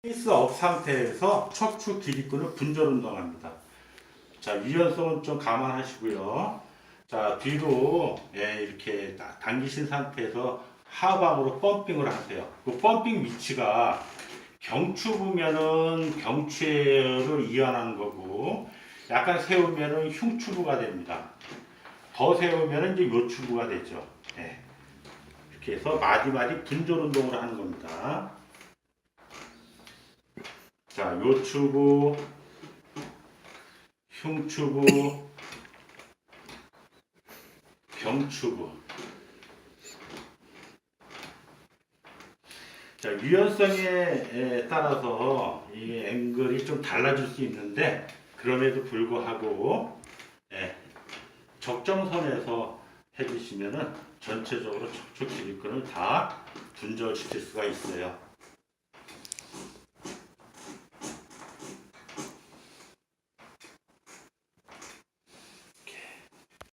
페이스 업 상태에서 척추 기립근을 분절 운동합니다. 자, 유연성은 좀 감안하시고요. 자, 뒤로 예, 이렇게 다- 당기신 상태에서 하방으로 펌핑을 하세요. 그 펌핑 위치가 경추부면은 경추를 이완하는 거고, 약간 세우면은 흉추부가 됩니다. 더 세우면은 이제 요추부가 되죠. 예. 이렇게 해서 마디마디 분절 운동을 하는 겁니다. 자, 요추부, 흉추부, 경추부. 자, 유연성에 에, 따라서 이 앵글이 좀 달라질 수 있는데 그럼에도 불구하고 예, 적정선에서 해주시면은 전체적으로 척추 기립근을 다 분절시킬 수가 있어요.